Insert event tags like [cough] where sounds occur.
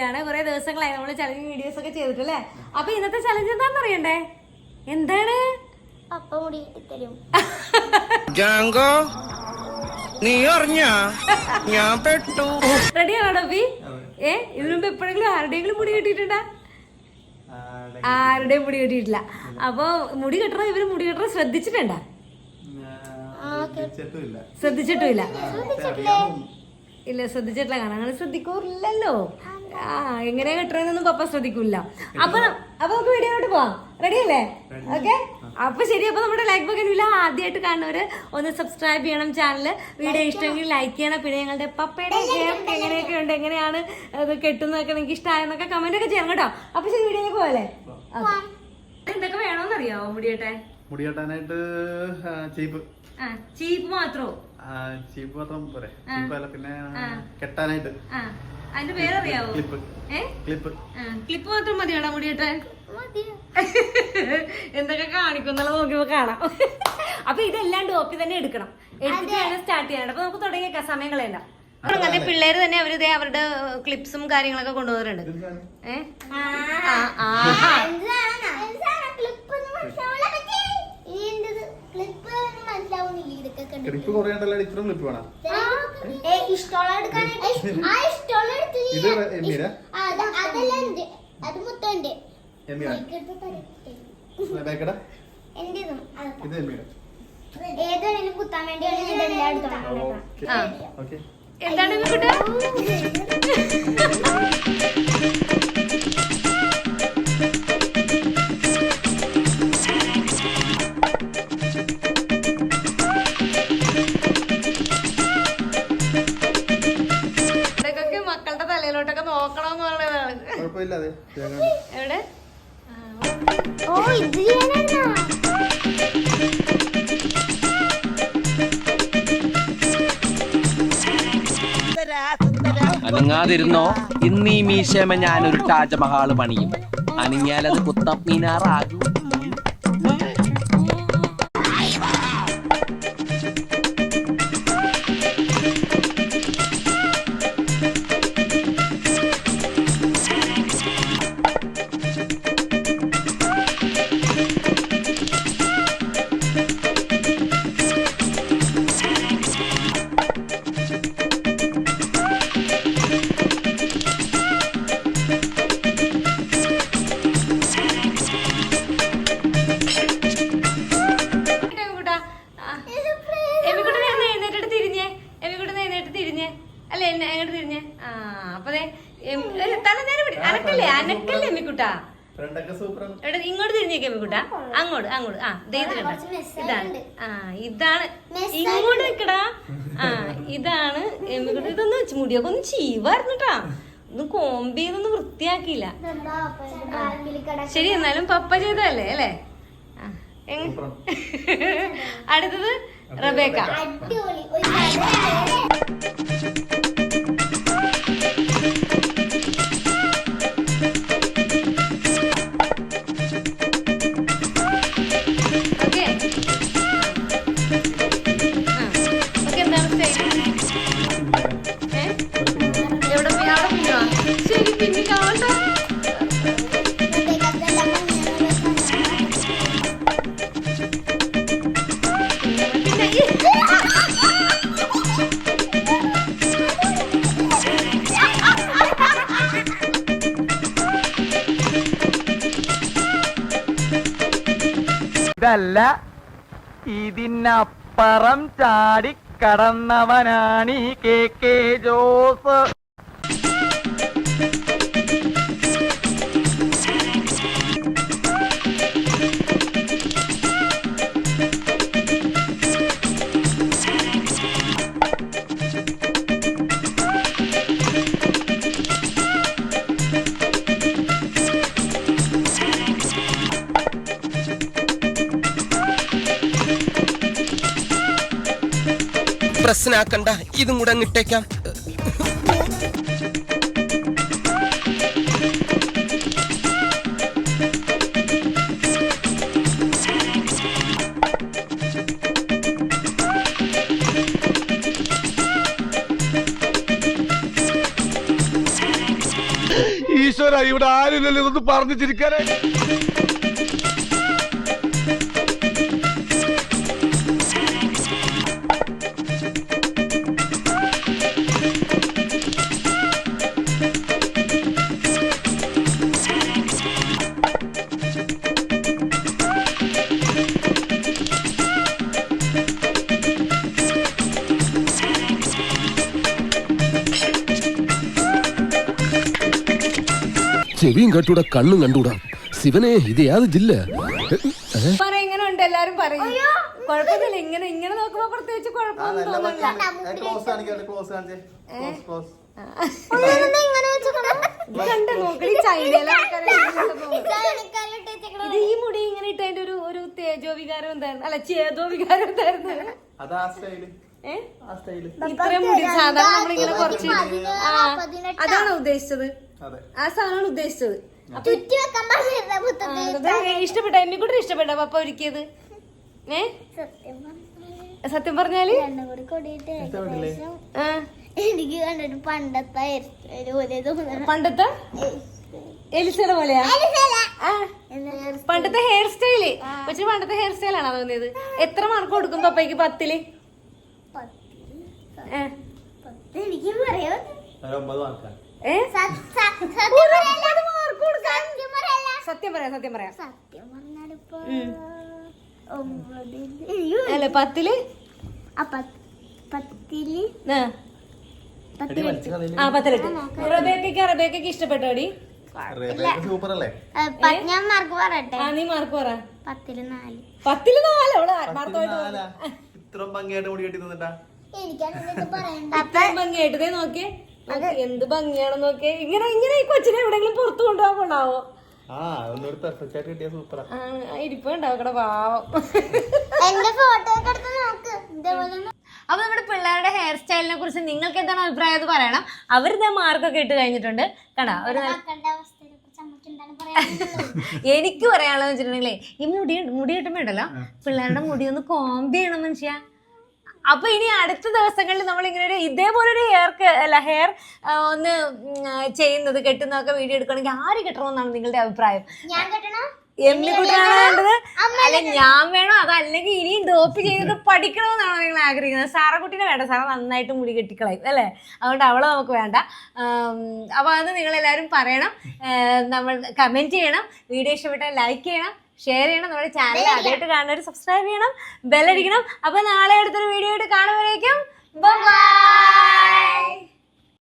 ചെയ്യാണ്. കുറെ ദിവസങ്ങളായി നമ്മൾ ചലഞ്ച് വീഡിയോസ് ഒക്കെ ചെയ്തിട്ടല്ലേ? അപ്പൊ ഇന്നത്തെ ചലഞ്ച് എന്താന്ന് അറിയണ്ടേ? എന്താണ്? ജാങ്കോ നീ അറിഞ്ഞ? ഞാൻ പെട്ടു. റെഡിയാണോ ഡബി ഏ ഇതിനു മുമ്പ് എപ്പോഴെങ്കിലും ആരുടെയെങ്കിലും മുടി കെട്ടിയിട്ടുണ്ടാ? ആരുടെയും മുടി കെട്ടിയിട്ടില്ല. അപ്പൊ മുടി കെട്ടണ ഇവർ മുടി കെട്ടണ ശ്രദ്ധിച്ചിട്ടുണ്ടാ? ശ്രദ്ധിച്ചിട്ടുമില്ല ഇല്ല. ശ്രദ്ധിച്ചിട്ടില്ല? കാണാൻ അങ്ങനെ ശ്രദ്ധിക്കൂറില്ലല്ലോ. ആ എങ്ങനെയാ കെട്ടണെന്നൊന്നും പപ്പ ശ്രദ്ധിക്കില്ല അപ്പൊ അപ്പൊ നമുക്ക് വീഡിയോട്ട് പോവാം. റെഡി അല്ലേ? ഓക്കെ അപ്പൊ ശരി അപ്പൊ നമ്മുടെ ലൈക്ക് ബക്കൻ ഇല്ല ആദ്യമായിട്ട് കാണുന്നവര് ഒന്ന് സബ്സ്ക്രൈബ് ചെയ്യണം ചാനൽ വീഡിയോ ഇഷ്ടമെങ്കിൽ ലൈക്ക് ചെയ്യണം. പിന്നെ ഞങ്ങളുടെ പപ്പയുടെ ഹെയർ എങ്ങനെയൊക്കെ ഉണ്ട് എങ്ങനെയാണ് അത് കെട്ടുന്നതൊക്കെ നിങ്ങൾക്ക് ഇഷ്ടമായെന്നൊക്കെ കമന്റ് ഒക്കെ ചെയ്യണം കേട്ടോ. അപ്പൊ ശരി വീഡിയോയിലേക്ക് പോവാല്ലേ? എന്തൊക്കെ വേണോന്നറിയാവോ മുടിയട്ടെ? മുടിയട്ടാനായിട്ട് ചീപ്പ്. ആ ചീപ്പ് മാത്രോ? ചീപ്പ് മാത്രം പോരെ. പിന്നെ കെട്ടാനായിട്ട്. ആ. അതിന്റെ പേരറിയാവോ? ക്ലിപ്പ്. ക്ലിപ്പ്. ക്ലിപ്പ് മാത്രം മതിയാടാ മുടിയട്ടെ? മതി എന്തൊക്കെ കാണിക്കുന്നുള്ള നോക്കിയപ്പോ കാണാം. അപ്പൊ ഇതെല്ലാം ഡോപ്പി തന്നെ എടുക്കണം. എടുത്തിട്ട് സ്റ്റാർട്ട് ചെയ്യണം അപ്പൊ നമുക്ക് തുടങ്ങിയേക്കാം. സമയം കളയണ്ട പിള്ളേര് തന്നെ അവർ ഇതേ അവരുടെ ക്ലിപ്സും കാര്യങ്ങളൊക്കെ കൊണ്ടുപോകാറുണ്ട്. ഏഹ് ആ. ആഹാ ക്ലിപ്പ് ക്ലിപ്പ് മനസ്സിലാവുന്നില്ല ഇതൊക്കെ കണ്ടിട്ട്. ക്ലിപ്പ് കൊറേ ഉണ്ടല്ലോ ഇത്രയും ക്ലിപ്പ് വേണം. എന്താണ് ഇത് എമ്മീര ഇത് കുത്താൻ വേണ്ടിയാണ് ഞാൻ എന്താണ് പറയുന്നതാണ് കുഴപ്പമില്ല തേങ്ങ എവിടെ ഓ ഇത് ചെയ്യാനാ അനങ്ങാതിരുന്നോ? ഇന്നീ ഈ മീശമ ഞാനൊരു താജ്മഹാൾ പണിയും. അനങ്ങിയാലത് കുത്തബ് തിരിഞ്ഞേ? അല്ല എന്നെ എങ്ങോട്ട് തിരിഞ്ഞേ? ആ അപ്പൊ തല നേരെ പിടി. അനക്കല്ലേ? അനക്കല്ലേ എമ്മിക്കുട്ടാ എവിടെ ഇങ്ങോട്ട് തിരിഞ്ഞേക്ക് എമ്മിക്കുട്ടാ അങ്ങോട്ട് അങ്ങോട്ട്. ആ ഇതാണ്. ആ ഇതാണ്. ഇങ്ങോട്ട് നിക്കടാ. ആ ഇതാണ് എമ്മിക്കുട്ട ഇതൊന്ന് വെച്ച് മുടിയൊക്കെ ഒന്ന് ചീവായിരുന്നുട്ടാ കേട്ടാ ഒന്ന് കോമ്പ് ചെയ്തൊന്ന് വൃത്തിയാക്കിയില്ല. ശരി എന്നാലും പപ്പ ചെയ്തതല്ലേ അല്ലേ? ആ, [laughs] അടുത്തത് റബേക്ക. ഇതല്ല ഇതിനപ്പുറം ചാടിക്കടന്നവനാണ് ഈ കെ കെ ജോസ്. പ്രശ്നാക്കണ്ട ഇതും കൂടെ അങ്ങിട്ടേക്കാം ഈശ്വര ഇവിടെ ആരില്ലല്ലോ ഇതൊന്ന് പറഞ്ഞു ചിരിക്കാനേ ചെവിയും കണ്ടൂടാ കണ്ണും കണ്ടൂടാ ശിവനെ ഇത് യാത് ജില്ല. പറ എങ്ങനെ ഉണ്ട് എല്ലാരും പറയും. കുഴപ്പമൊന്നുമില്ല ഇങ്ങനെ നോക്കുമ്പോ പ്രത്യേകിച്ച് കുഴപ്പമൊന്നും കണ്ടോ ചൈനയിലെ ഇത് ഈ മുടി ഇങ്ങനെ ഇട്ടതിന്റെ ഒരു ഒരു തേജോ വികാരം എന്തായിരുന്നു? അല്ല ചേതോ വികാരം എന്തായിരുന്നു ഇത്രയും മുടി സാധാരണ നമ്മളിങ്ങനെ കുറച്ച് അതാണോ ഉദ്ദേശിച്ചത്? ആ സാധനമാണ് ഉദ്ദേശിച്ചത്. ഇഷ്ടപ്പെട്ട എന്നെ കൂടെ ഇഷ്ടപ്പെട്ട ഇഷ്ടപ്പെട്ട പപ്പ ഒരുക്കിയത്. ഏ? സത്യം പറഞ്ഞാൽ എനിക്ക് കണ്ടിട്ട് പണ്ടത്തെ പണ്ടത്തെ? എലിസയുടെ പോലെയാ? ആ. പണ്ടത്തെ ഹെയർ സ്റ്റൈൽ പക്ഷെ പണ്ടത്തെ ഹെയർ സ്റ്റൈൽ ആണോ തോന്നിയത്? എത്ര മാർക്ക് കൊടുക്കും പപ്പയ്ക്ക് പത്തിൽ? ഏ? സത്യം പറയാം സത്യം പറയാം. അല്ല പത്തിൽ? പത്തിൽ. ആ. പത്തിലെട്ട് റബേക്കയ്ക്ക് റബേക്കയ്ക്ക് ഇഷ്ടപ്പെട്ടോടി ഞാൻ മാർക്ക് പറയട്ടെ? നീ മാർക്ക് പറ. പത്തിൽ നാല്. പത്തിൽ നാല്? അവൾ ആത്മാർത്ഥമായിട്ട് ഭംഗിയായിട്ട് മുടി കെട്ടി നിന്നിട്ടാ? എനിക്കാണ് ഭംഗിയായിട്ട് നോക്കിയേ. നോക്ക്, എന്ത് ഭംഗിയാണെന്ന് നോക്കിയേ ഇങ്ങനെ ഇങ്ങനെ ഈ കൊച്ചിനെ എവിടെങ്കിലും പുറത്തു പാവം. നോക്ക്. ഇതേപോലെ അപ്പൊ നമ്മുടെ പിള്ളേരുടെ ഹെയർ സ്റ്റൈലിനെ കുറിച്ച് നിങ്ങൾക്ക് എന്താണ് അഭിപ്രായം എന്ന് പറയണം. അവരിത് മാർക്കൊക്കെ ഇട്ട് കഴിഞ്ഞിട്ടുണ്ട്. കണ്ടാ ഒരു എനിക്ക് പറയാനുള്ളത് [laughs] വെച്ചിട്ടുണ്ടെങ്കിലേ ഈ മുടി മുടി കിട്ടുമ്പോ ഉണ്ടല്ലോ പിള്ളേരുടെ മുടി ഒന്ന് കോമ്പ് ചെയ്യണം മനുഷ്യ. അപ്പൊ ഇനി അടുത്ത ദിവസങ്ങളിൽ നമ്മൾ ഇങ്ങനെ ഒരു ഇതേപോലെ ഒരു ഹെയർ അല്ല ഹെയർ ഒന്ന് ചെയ്യുന്നത് കെട്ടുന്നതൊക്കെ വീഡിയോ എടുക്കണമെങ്കിൽ ആര് കെട്ടണമെന്നാണ് നിങ്ങളുടെ അഭിപ്രായം? ഞാൻ കെട്ടണോ. എമ്മി കുട്ടിയാണ് വേണ്ടത്? അല്ല ഞാൻ വേണോ? അതല്ലെങ്കിൽ ഇനിയും ഡോപ്പ് ചെയ്തത് പഠിക്കണമെന്നാണോ നിങ്ങൾ ആഗ്രഹിക്കുന്നത്? സാറ കുട്ടീനെ വേണ്ട. സാറ നന്നായിട്ട് മുടി കെട്ടിക്കളയും അല്ലേ? അതുകൊണ്ട് അവളെ നമുക്ക് വേണ്ട. അപ്പോൾ അത് നിങ്ങളെല്ലാവരും പറയണം. നമ്മൾ കമന്റ് ചെയ്യണം. വീഡിയോ ഇഷ്ടപ്പെട്ടാൽ ലൈക്ക് ചെയ്യണം. ഷെയർ ചെയ്യണം. നമ്മുടെ ചാനൽ ആദ്യമായിട്ട് കാണുന്നവർ സബ്സ്ക്രൈബ് ചെയ്യണം. ബെല്ലടിക്കണം അപ്പൊ നാളെ അടുത്തൊരു വീഡിയോ ആയിട്ട് കാണുമ്പോഴേക്കും ബൈ